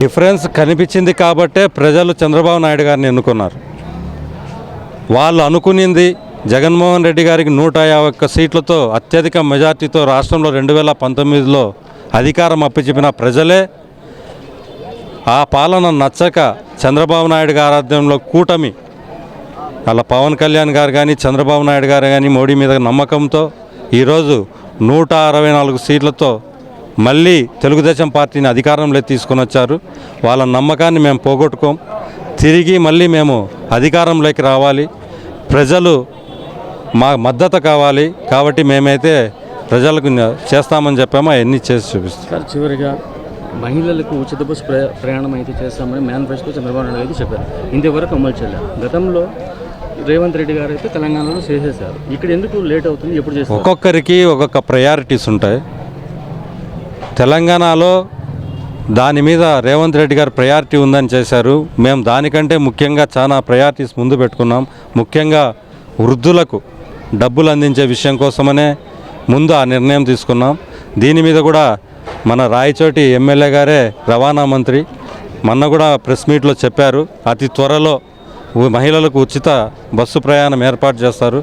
Difference కనిపించింది కాబట్టే ప్రజలు చంద్రబాబు నాయుడు గారిని ఎన్నుకున్నారు. వాళ్ళు అనుకునింది జగన్మోహన్ రెడ్డి గారికి నూట యాభై ఒక్క సీట్లతో అత్యధిక మెజార్టీతో రాష్ట్రంలో రెండు వేల పంతొమ్మిదిలో అధికారం అప్పచెప్పిన ప్రజలే ఆ పాలన నచ్చక చంద్రబాబు నాయుడు గారి ఆధ్వర్యంలో కూటమి అలా పవన్ కళ్యాణ్ గారు కానీ చంద్రబాబు నాయుడు గారు కానీ మోడీ మీద నమ్మకంతో ఈరోజు నూట అరవై నాలుగు సీట్లతో మళ్ళీ తెలుగుదేశం పార్టీని అధికారంలో తీసుకొని వచ్చారు. వాళ్ళ నమ్మకాన్ని మేము పోగొట్టుకోం. తిరిగి మళ్ళీ మేము అధికారంలోకి రావాలి. ప్రజలు మా మద్దతు కావాలి. కాబట్టి మేమైతే ప్రజలకు చేస్తామని చెప్పామో. అవన్నీ చేసి చూపిస్తాం. చివరిగా మహిళలకు ఉచిత బస్సు ప్రయా- ప్రయాణం అయితే చేస్తామని మేనిఫెస్టో చంద్రబాబు నాయుడు అయితే చెప్పారు. ఇంతవరకు అమలు చేయలేదు. గతంలో రేవంత్ రెడ్డి గారు అయితే తెలంగాణలో చేసేసారు ఇక్కడ ఎందుకు లేట్ అవుతుంది? ఎప్పుడు చేస్తారు? ఒక్కొక్కరికి ఒక్కొక్క ప్రయారిటీస్ ఉంటాయి. తెలంగాణలో దాని మీద రేవంత్ రెడ్డి గారు ప్రయారిటీ ఉందని చేశారు. మేము దానికంటే ముఖ్యంగా చాలా ప్రయారిటీస్ ముందు పెట్టుకున్నాం. ముఖ్యంగా వృద్ధులకు డబ్బులు అందించే విషయం కోసమనే ముందు ఆ నిర్ణయం తీసుకున్నాం. దీని మీద కూడా మన రాయచోటి ఎమ్మెల్యే గారే రవాణా మంత్రి మొన్న కూడా ప్రెస్ మీట్లో చెప్పారు. అతి త్వరలో మహిళలకు ఉచిత బస్సు ప్రయాణం ఏర్పాటు చేస్తారు.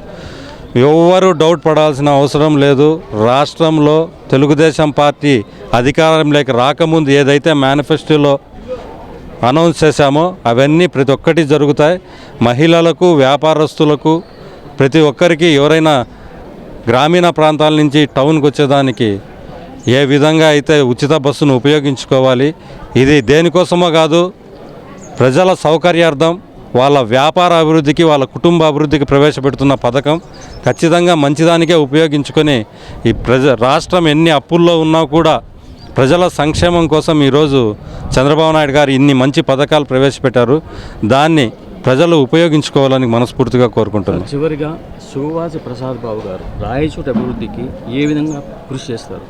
ఎవ్వరూ డౌట్ పడాల్సిన అవసరం లేదు. రాష్ట్రంలో తెలుగుదేశం పార్టీ అధికారంలోకి రాకముందు ఏదైతే మేనిఫెస్టోలో అనౌన్స్ చేశామో అవన్నీ ప్రతి ఒక్కటి జరుగుతాయి. మహిళలకు వ్యాపారస్తులకు ప్రతి ఒక్కరికి ఎవరైనా గ్రామీణ ప్రాంతాల నుంచి టౌన్కి వచ్చేదానికి ఏ విధంగా అయితే ఉచిత బస్సును ఉపయోగించుకోవాలి ఇది దేనికోసమో కాదు ప్రజల సౌకర్యార్థం వాళ్ళ వ్యాపార అభివృద్ధికి వాళ్ళ కుటుంబ అభివృద్ధికి ప్రవేశపెడుతున్న పథకం ఖచ్చితంగా మంచిదానికే ఉపయోగించుకొని ఈ ప్రజ రాష్ట్రం ఎన్ని అప్పుల్లో ఉన్నా కూడా ప్రజల సంక్షేమం కోసం ఈరోజు చంద్రబాబు నాయుడు గారు ఇన్ని మంచి పథకాలు ప్రవేశపెట్టారు. దాన్ని ప్రజలు ఉపయోగించుకోవాలని మనస్ఫూర్తిగా కోరుకుంటున్నాను. చివరిగా సువాసి ప్రసాద్ బాబు గారు రాయచోటి అభివృద్ధికి ఏ విధంగా కృషి చేస్తారు?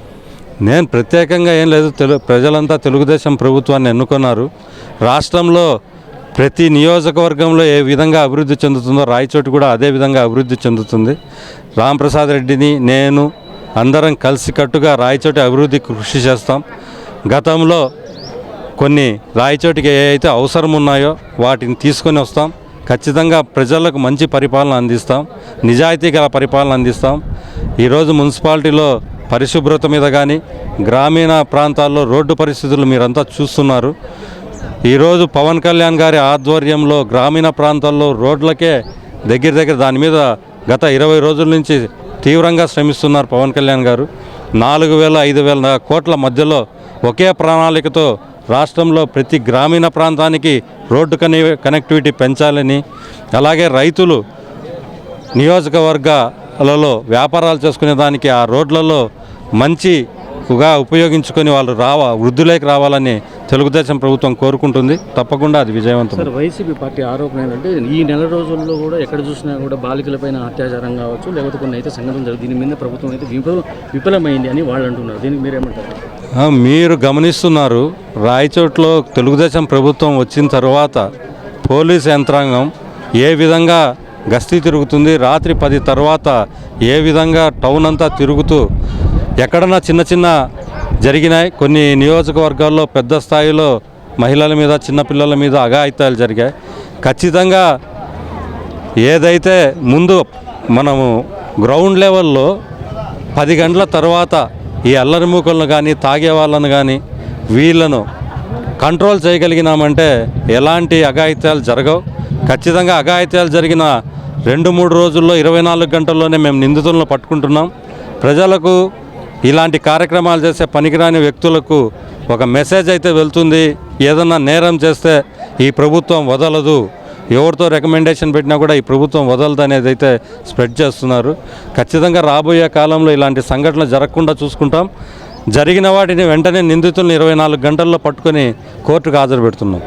నేను ప్రత్యేకంగా ఏం లేదు తెలు ప్రజలంతా తెలుగుదేశం ప్రభుత్వాన్ని ఎన్నుకున్నారు. రాష్ట్రంలో ప్రతి నియోజకవర్గంలో ఏ విధంగా అభివృద్ధి చెందుతుందో రాయచోటి కూడా అదే విధంగా అభివృద్ధి చెందుతుంది. రాంప్రసాద్ రెడ్డిని నేను అందరం కలిసికట్టుగా రాయచోటి అభివృద్ధికి కృషి చేస్తాం. గతంలో కొన్ని రాయచోటికి ఏ అయితే అవసరం ఉన్నాయో వాటిని తీసుకొని వస్తాం. ఖచ్చితంగా ప్రజలకు మంచి పరిపాలన అందిస్తాం. నిజాయితీ గల పరిపాలన అందిస్తాం. ఈరోజు మున్సిపాలిటీలో పరిశుభ్రత మీద కానీ గ్రామీణ ప్రాంతాల్లో రోడ్డు పరిస్థితులు మీరంతా చూస్తున్నారు. ఈరోజు పవన్ కళ్యాణ్ గారి ఆధ్వర్యంలో గ్రామీణ ప్రాంతాల్లో రోడ్లకే దగ్గర దగ్గర దాని మీద గత ఇరవై రోజుల నుంచి తీవ్రంగా శ్రమిస్తున్నారు పవన్ కళ్యాణ్ గారు. నాలుగు వేల ఐదు వేల కోట్ల మధ్యలో ఒకే ప్రణాళికతో రాష్ట్రంలో ప్రతి గ్రామీణ ప్రాంతానికి రోడ్డు కనె కనెక్టివిటీ పెంచాలని అలాగే రైతులు నియోజకవర్గాలలో వ్యాపారాలు చేసుకునే దానికి ఆ రోడ్లలో మంచిగా ఉపయోగించుకొని వాళ్ళు రావ వృద్ధులేకి రావాలని తెలుగుదేశం ప్రభుత్వం కోరుకుంటుంది. తప్పకుండా అది విజయవంతం. సార్ వైసీపీ పార్టీ ఆరోపణ ఏంటంటే ఈ నెల రోజుల్లో కూడా ఎక్కడ చూసినా కూడా బాలికలపైన అత్యాచారం కావచ్చు లేకపోతే కొన్ని అయితే సంఘటనలు జరుగుతుంది దీని మీద ప్రభుత్వం అయితే విఫలం విఫలమైంది అని వాళ్ళు అంటున్నారు. దీనికి మీరేమంటారు? మీరు గమనిస్తున్నారు రాయచోట్లో తెలుగుదేశం ప్రభుత్వం వచ్చిన తర్వాత పోలీస్ యంత్రాంగం ఏ విధంగా గస్తీ తిరుగుతుంది రాత్రి పది తర్వాత ఏ విధంగా టౌన్ అంతా తిరుగుతూ ఎక్కడన్నా చిన్న చిన్న జరిగినాయి. కొన్ని నియోజకవర్గాల్లో పెద్ద స్థాయిలో మహిళల మీద చిన్నపిల్లల మీద అఘాయిత్యాలు జరిగాయి. ఖచ్చితంగా ఏదైతే ముందు మనము గ్రౌండ్ లెవెల్లో పది గంటల తర్వాత ఈ అల్లరి మూకలను కానీ తాగే వాళ్ళను కానీ వీళ్ళను కంట్రోల్ చేయగలిగినామంటే ఎలాంటి అఘాయిత్యాలు జరగవు. ఖచ్చితంగా అఘాయిత్యాలు జరిగిన రెండు మూడు రోజుల్లో ఇరవై నాలుగు గంటల్లోనే మేము నిందితులను పట్టుకుంటున్నాం. ప్రజలకు ఇలాంటి కార్యక్రమాలు చేసే పనికిరాని వ్యక్తులకు ఒక మెసేజ్ అయితే వెళ్తుంది. ఏదన్నా నేరం చేస్తే ఈ ప్రభుత్వం వదలదు. ఎవరితో రికమెండేషన్ పెట్టినా కూడా ఈ ప్రభుత్వం వదలదు అనేది అయితే స్ప్రెడ్ చేస్తున్నారు. ఖచ్చితంగా రాబోయే కాలంలో ఇలాంటి సంఘటనలు జరగకుండా చూసుకుంటాం. జరిగిన వాటిని వెంటనే నిందితులను ఇరవై నాలుగు గంటల్లో పట్టుకొని కోర్టుకు హాజరు పెడుతున్నాం.